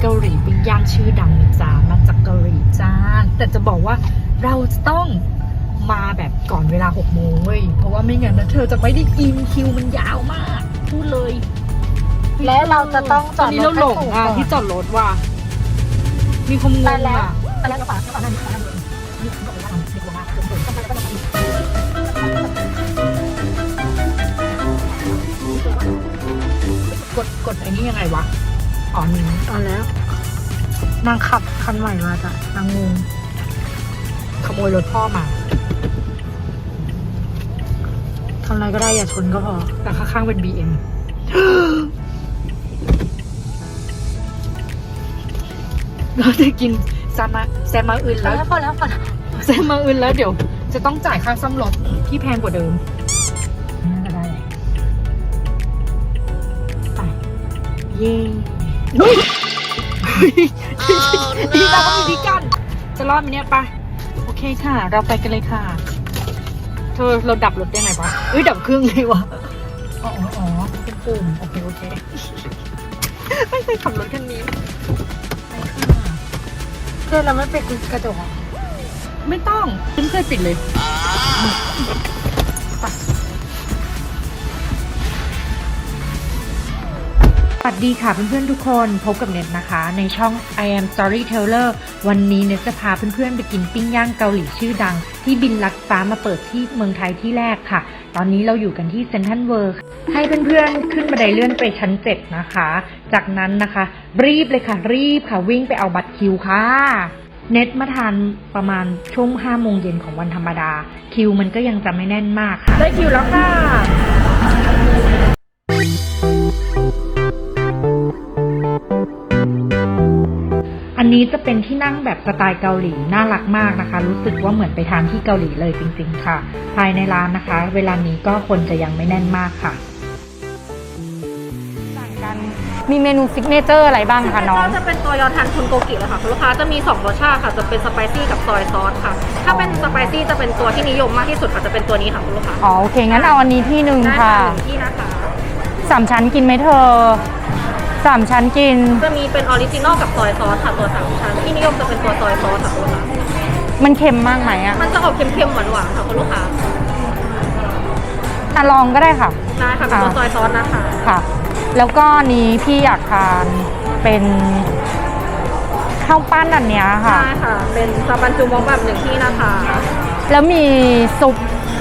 เกาหลีปิ้งย่างชื่อดังนะจ้ามาจากเกาหลีจ้าแต่จะบอกว่าเราจะต้องมาแบบก่อนเวลา6โมงเว้ยเพราะว่าไม่งั้นนะเธอจะไม่ได้กินคิวมันยาวมากพูดเลยและเราจะต้องจตออนดนี้รเราถหลงให้ถูกอะก่อนที่จอดรถว่ะมีความงแต่งแล้วอะ แต่แล้วเราฝากก่อนหน้านี้ก่อนหน้านี้นี่ กดกดไอ้นี่ยังไงวะอ๋อนี่เอาแล้วนางขับคันใหม่มาจ้ะนางงงขโมยรถพ่อมาทำอะไรก็ได้อย่าชนก็พอ แต่ข้างๆเป็น BM เราจะกินแซมมาแซมมาอื่นแล้แล้ววพอแล้วพอแล้วแซมมาอื่นแล้วเดี๋ยว จะต้องจ่ายค่าซ่อมรถที่แพงกว่าเดิม เย้ดีนะเขามีพิกัน จะรอดไหมเนี่ยไปะโอเคค่ะ เราไปกันเลยค่ะ เธอเราดับรถได้ไงวะเอ้ยดับเครื่องเลยวะอ๋ออ๋ออ๋อเป็นปุ่มโอเคโอเค ไม่เคยขับรถคันนี้ไปค่ะเพื่อนเราไม่ปิดกระจกอะไม่ต้องฉันเคยปิดเลย วัสดีค่ะเพื่อนๆทุกคนพบกับเน็ตนะคะ ในช่อง I am Storyteller วันนี้เน็ตจะพาเพื่อนๆไปกินปิ้งย่างเกาหลีชื่อดัง ที่บินลัดฟ้ามาเปิดที่เมืองไทยที่แรกค่ะ ตอนนี้เราอยู่กันที่เซนทันเวิร์ให้เพื่อนๆขึ้นบันไดเลื่อนไปชั้น7นะคะ จากนั้นนะคะ รีบเลยค่ะ รีบค่ะวิ่งไปเอาบัตรคิวค่ะเน็ตมาทานประมาณช่วง5โมงเย็นของวันธรรมดา คิวมันก็ยังจะไม่แน่นมากค่ะได้คิวแล้วค่ะ นนี้จะเป็นที่นั่งแบบสไตล์เกาหลีน่ารักมากนะคะ รู้สึกว่าเหมือนไปทานที่เกาหลีเลยจริง ๆ ค่ะ ภายในร้านนะคะ เวลานี้ก็คนจะยังไม่แน่นมากค่ะต่างกันมีเมนูซิกเนเจอร์อะไรบ้างคะน้องก็จะเป็นตัวยอนทันคุณโกกิเลยค่ะคุณลูกค้าจะมี 2 รสชาติค่ะ จะเป็นสไปซี่กับซอยซอสค่ะ ถ้าเป็นสไปซี่จะเป็นตัวที่นิยมมากที่สุดค่ะจะเป็นตัวนี้ค่ะคุณลูกค้าอ๋อโอเคงั้นเอาอันนี้ที่หนึ่งได้ค่ะค่ะหนึ่งที่นะคะสามชั้นกินไหมเธอ สามชั้นกิน จะมีเป็นออริจินอลกับซอยซอสค่ะตัวสามชั้นที่นิยมจะเป็นตัวซอยซอสค่ะคุณลูกค้ามันเค็มมากไหมอะมันจะออกเค็มๆหวานๆค่ะคุณลูกค้าอะลองก็ได้ค่ะ ได้ค่ะเป็นตัวซอยซอสนะคะ ค่ะ แล้วก็อันนี้พี่อยากทานเป็นข้าวปั้นอันเนี้ยค่ะ ได้ค่ะ เป็นซาบันจูมองแบบหนึ่งที่นะคะ แล้วมีซุป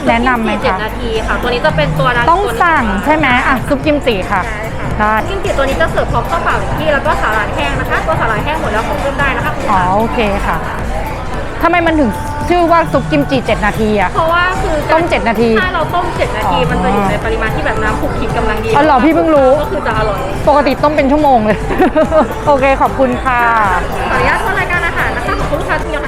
แนะนำไหมเจ็ดคะนาทีค่ะ ตัวนี้จะเป็นตัวนั้นต้องตัวนี้สั่งใช่ไหมอะซุปกิมจิค่ะได้ค่ะ ได้จิ้มจิตัวนี้จะเสิร์ฟพร้อมข้าวเปล่าหนึ่งที่แล้วก็สาหร่ายแห้งนะคะ ตัวสาหร่ายแห้งหมดแล้วของเพิ่มได้นะคะคุณลูกอ๋อค้าโอเคค่ะทำไมมันถึงชื่อว่าซุปกิมจิเจ็ดนาทีอะ เพราะว่าคือต้มเจ็ดนาทีถ้าเราต้ม 7 นาทีอ๋อมันจะอยู่ในปริมาณที่แบบน้ำคลุกคลิกกำลังดีอ๋อเหรอพี่เพิ่งรู้ ก็คือจะอร่อย ปกติต้มเป็นชั่วโมงเลย โอเคขอบคุณค่ะ ขออนุญาตเข้ารายการอาหารนะคะ ของคุณลูกค้าที่ยัง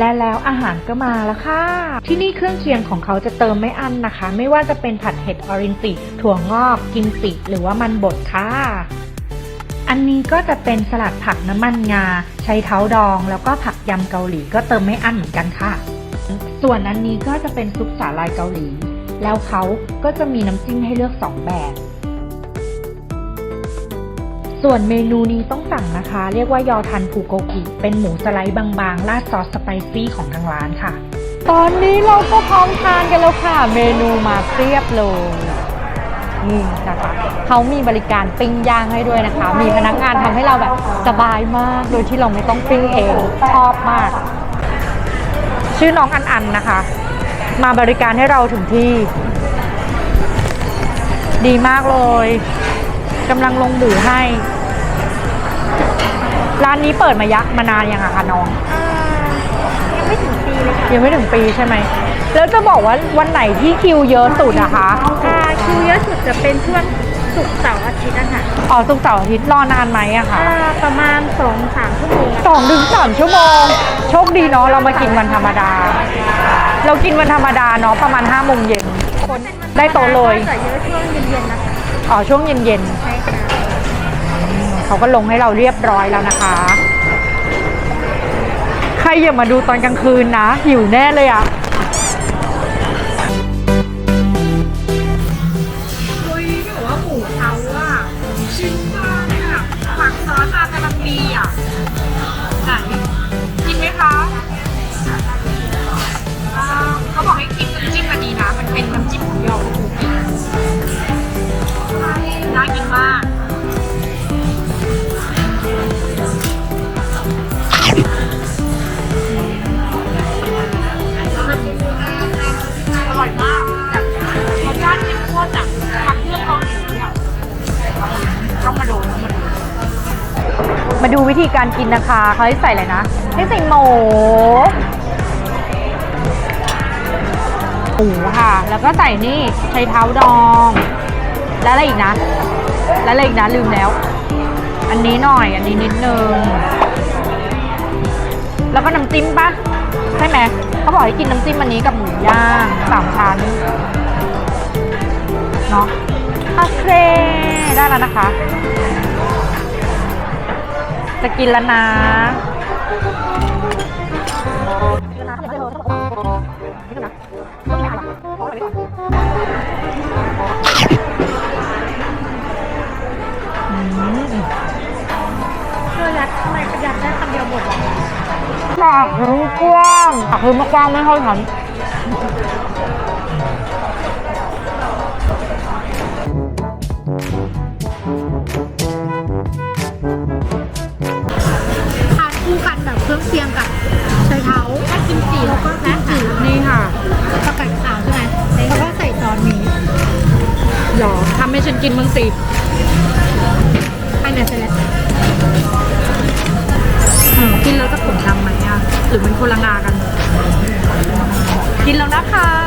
และแล้วอาหารก็มาแล้วค่ะ ที่นี่เครื่องเคียงของเขาจะเติมไม่อั้นนะคะ ไม่ว่าจะเป็นผัดเห็ดออรินจิถั่วงอก กิมจิ หรือว่ามันบดค่ะ อันนี้ก็จะเป็นสลัดผักน้ำมันงา ใช้เท้าดอง แล้วก็ผักยำเกาหลีก็เติมไม่อั้นเหมือนกันค่ะ ส่วนอันนี้ก็จะเป็นซุปสาลายเกาหลี แล้วเขาก็จะมีน้ำจิ้มให้เลือกสองแบบ ส่วนเมนูนี้ต้องสั่งนะคะ เรียกว่ายอทันฟูโกกิเป็นหมูสไลด์บางๆ ราดซอสสไปซี่ของทางร้านค่ะ ตอนนี้เราก็พร้อมทานกันแล้วค่ะ เมนูมาเรียบเลยนี่นะคะเขามีบริการปิ้งย่างให้ด้วยนะคะ มีพนักงานทำให้เราแบบสบายมาก โดยที่เราไม่ต้องปิ้งเองชอบมาก ชื่อน้องอันอันนะคะ มาบริการให้เราถึงที่ ดีมากเลย กำลังลงหมูให้ ร้านนี้เปิดมายะมานานยังอะคะน้อง ยังไม่ถึงปีเลยค่ะยังไม่ถึงปีใช่ไหม แล้วจะบอกว่าวันไหนที่คิวเยอะสุดอะคะ อ่าคิวเยอะสุดจะเป็นช่วงศุกร์เสาร์อาทิตย์นะคะอ๋อศุกร์เสาร์อาทิตย์รอนานไหมอะคะอ่าประมาณ2อสามชั่วโมงสองถึงสามชั่วโมง โชคดีเนาะเรามากินวันธรรมดา เรากินวันธรรมดาเนาะประมาณห้าโมงเย็น คนได้โต๊ะเลย จะเยอะช่วงเย็นๆนะคะอ๋อช่วงเย็นใช่ค่ะๆ เขาก็ลงให้เราเรียบร้อยแล้วนะคะ ใครอย่ามาดูตอนกลางคืนนะ หิวแน่เลยอะเฮ้ยแบบว่าหมูเขาอะชิ้นบางอะผักซอสมากำลังดีอะไหนกินไหมคะเขาบอกให้กินน้ำจิ้มอันดีนะมันเป็นน้ำจิ้มหมูยอหมูปิ้งน่ากินมาก มาดูวิธีการกินนะคะเขาให้ใส่อะไรนะให้ใส่หมูหมูค่ะ แล้วก็ใส่นี่ไชเท้าดอง แล้วอะไรอีกนะ แล้วอะไรอีกนะลืมแล้ว อันนี้หน่อย อันนี้นิดนึง แล้วก็น้ำจิ้มปะใช่ไหมเขาบอกให้กินน้ำจิ้มอันนี้กับหมูย่างสามชั้นเนาะโอเคได้แล้วนะคะ จะกินแล้วนะเพื่อยัดทำไมยัดได้คำเดียวหมดอะปากคือกว้างปากคือไม่กว้างไม่เท่าฉัน หรอทำให้ฉันกินมึงสิภายในเสร็จแล้วกินแล้วจะขมดำไหมอะ หรือมันคนละงากัน กินแล้วนะคะ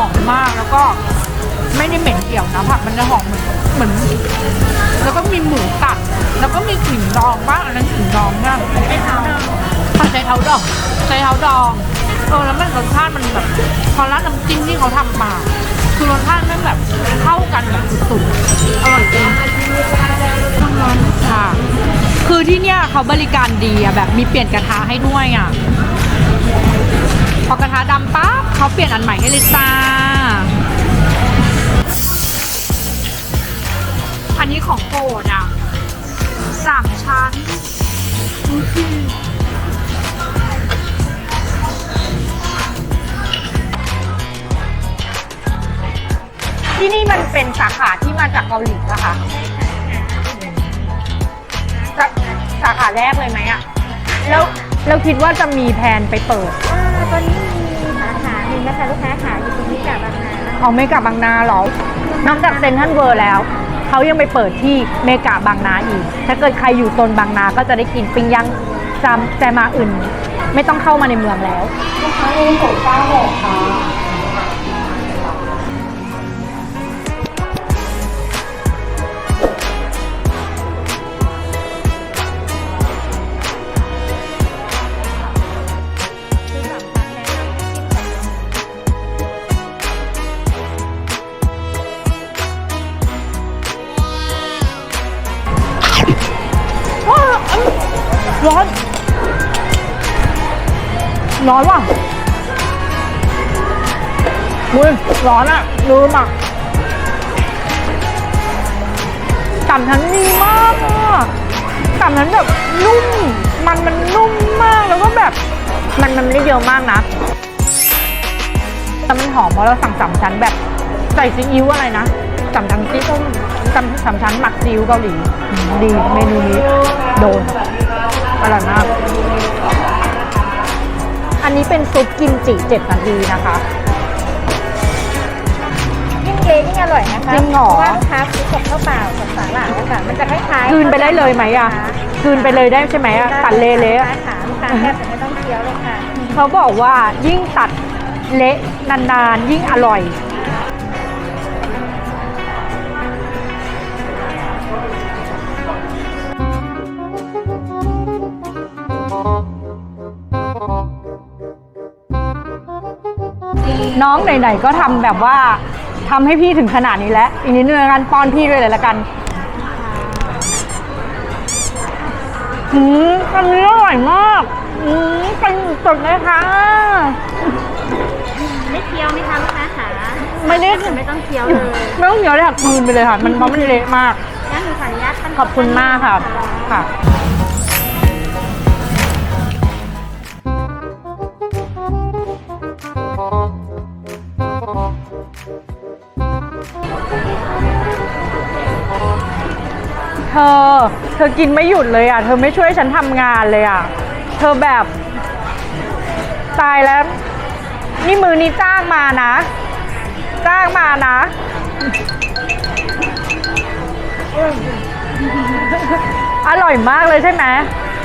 อมมากแล้วก็ไม่ได้เหม็นเกี่ยวนะผักมันจะหอมเหมือนเหมือนแล้วก็มีหมูตัด แล้วก็มีขิงดองบ้างอันนั้นขิงดองนะใช้เท้าดองใช้เท้าดองใช้เท้าดองเออแล้วมันรสชาติมันแบบพอร้านน้ำจิ้มที่เขาทำมาคือรสชาติมันแบบเข้ากันแบบสุดๆอร่อยจริงร้อนๆค่ะ คือที่เนี่ยเขาบริการดีอะแบบมีเปลี่ยนกระทะให้ด้วยอะ พอกระทะดำปั๊บเขาเปลี่ยนอันใหม่ให้เลยจ้าอันนี้ของโปรดอะสามชั้นที่นี่มันเป็นสาขาที่มาจากเกาหลีนะคะสาสาขาแรกเลยไหมอะแล้วเราคิดว่าจะมีแผนไปเปิดอ่าตอนนี้ นึ่งนะคะลูกค้าขายอยู่ตรงนี้กับบางนานะคะเอาเมกะบางนาเหรอนอกจากเซนทรัลเวิร์แล้ว เขายังไปเปิดที่เมกะบางนาอีก ถ้าเกิดใครอยู่โซนบางนาก็จะได้กินปิ้งย่างจำแซมาอื่น ไม่ต้องเข้ามาในเมืองแล้วร้อน ร้อนอะลืมอะต่ำชั้นดีมากอะต่ำชั้นแบบนุ่ม มันมันนุ่มมากแล้วก็แบบ มันมันไม่ได้เยอะมากนะแต่มันหอมเพราะเราสั่งสามชั้นแบบใส่ซีอิ๊วอะไรนะสามชั้นซีต้มสามสามชั้นหมักซีอิ๊วเกาหลีดีเมนูนี้โดนอร่อยมาก อันนี้เป็นซุปกิมจิ7นาทีนะคะ นี่อร่อยนะคะจริงหรอ ว่าลูคืออกับข้าวเปล่ากับสาหร่ายค่ะมันจะคล้ายคล้ๆกลืนไปได้เลยไหมอะกืนไปเลยได้ใช่ไหมอะตัดเละเละๆค่ะลูกค้แทบะไม่ต้องเคี้ยวเลยค่ะ เขาบอกว่ายิ่งตัดเละนานๆยิ่งอร่อย น้องไหนๆก็ทำแบบว่า ทำให้พี่ถึงขนาดนี้แล้ว อีกนิดนึงละกันป้อนพี่ด้วยเลยละกันอืมอันนี้อร่อยมากอืมเป็นสดเลยค่ะ ไม่เคี้ยวไหมคะลูกค้าขาไม่ได้ ไม่ต้องเคี้ยวเลยไม่ต้องเหนียวเลยค่ะกลืนไปเลยค่ะ มันเพราะมันเละมาก งั้นหนูขออนุญาตขั้นตนขอบคุณมากค่ะ ค่ะ เธอ เธอกินไม่หยุดเลยอะ เธอไม่ช่วยฉันทำงานเลยอะ เธอแบบตายแล้ว นี่มือนี้จ้างมานะ จ้างมานะ อร่อยมากเลยใช่ไหม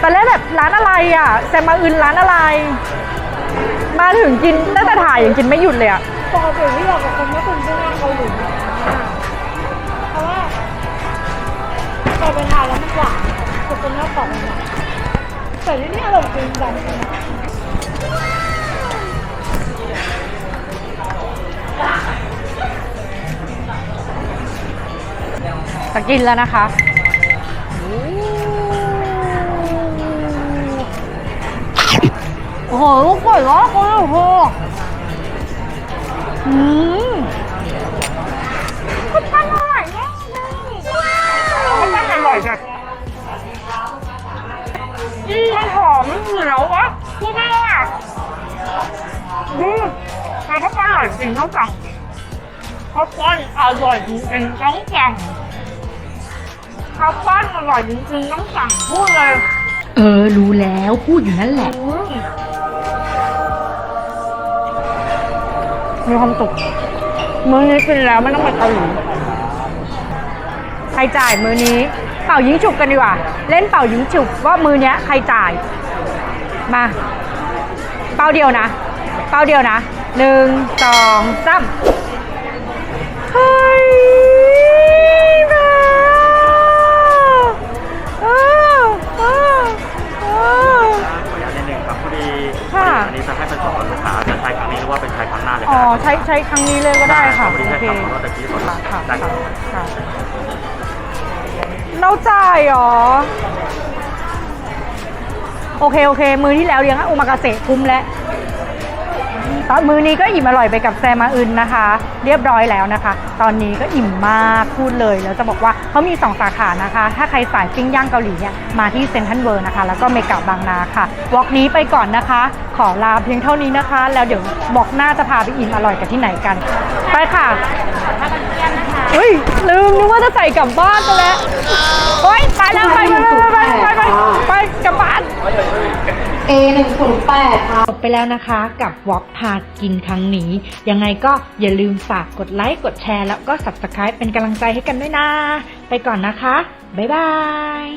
ตอนแรกแบบร้านอะไรอะแซมมาอึนร้านอะไร มาถึงกินตั้งแต่ถ่ายยังกินไม่หยุดเลยอะปกติที่เรากับคนไม่คนเพื่อนเกาหลี พอไปทานแล้วมันหวานคือคนชอบบอกมันหวานแต่ที่นี่อร่อยจริงจังจะกินแล้วนะคะโอ้โหลูกสวยมากเลยโอ้โหอืม ร่อยจริงต้องสั่งข้าวปั้นอร่อยจริงๆต้องสั่งข้าวปั้นอร่อยจริงๆต้องสั่งพูดเลยเออ รู้แล้วพูดอยู่นั่นแหละมีความสุขมื้อนี้กินแล้วไม่ต้องไปเกาหลีใครจ่ายมื้อนี้ เป่ายิงฉุบกันดีกว่า เล่นเป่ายิงฉุบว่ามื้อเนี้ยใครจ่าย มา เป้าเดียวนะ เป้าเดียวนะ หนึ่งสองสามเฮ้ยมาเออเออเออ ขออนุญาตนิดนึงครับพอดีค่ะอันนี้จะให้เป็นสองลูกค้าจะใช้ครั้งนี้หรือว่าเป็นใช้ครั้งหน้าเลยอ๋อครับใช้ใช้ครั้งนี้เลยก็ได้ค่ะพอดีโอใช้เคคำว่าตะกี้ขอค่ะค่ะได้คค่ะรับค่ะเราจ่ายเหรอ โอเค โอเค มือที่แล้วเลี้ยงอุมากาเสะคุ้มแล้ว ตอนมือนี้ก็อิ่มอร่อยไปกับแซมาอึนนะคะ เรียบร้อยแล้วนะคะ ตอนนี้ก็อิ่มมากพูดเลยแล้วจะบอกว่าเขามี 2 สาขานะคะ ถ้าใครสายปิ้งย่างเกาหลีเนี่ยมาที่เซนทรัลเวิร์นะคะ แล้วก็เมกาบางนาค่ะวอล์กนี้ไปก่อนนะคะ ขอลาเพียงเท่านี้นะคะ แล้วเดี๋ยวบอกหน้าจะพาไปอิ่มอร่อยกันที่ไหนกัน ไปค่ะเฮ้ยลืมนึกว่าจะใส่กลับบ้านไปแล้วโอ๊ยไปแล้วไปไปไปไปไปไปไปกลับบ้าน A 1 0 8ค่ะ จบไปแล้วนะคะกับวอล์กพากินครั้งนี้ ยังไงก็อย่าลืมฝากกดไลค์กดแชร์แล้วก็ subscribe เป็นกำลังใจให้กันด้วยนะ ไปก่อนนะคะ บ๊ายบาย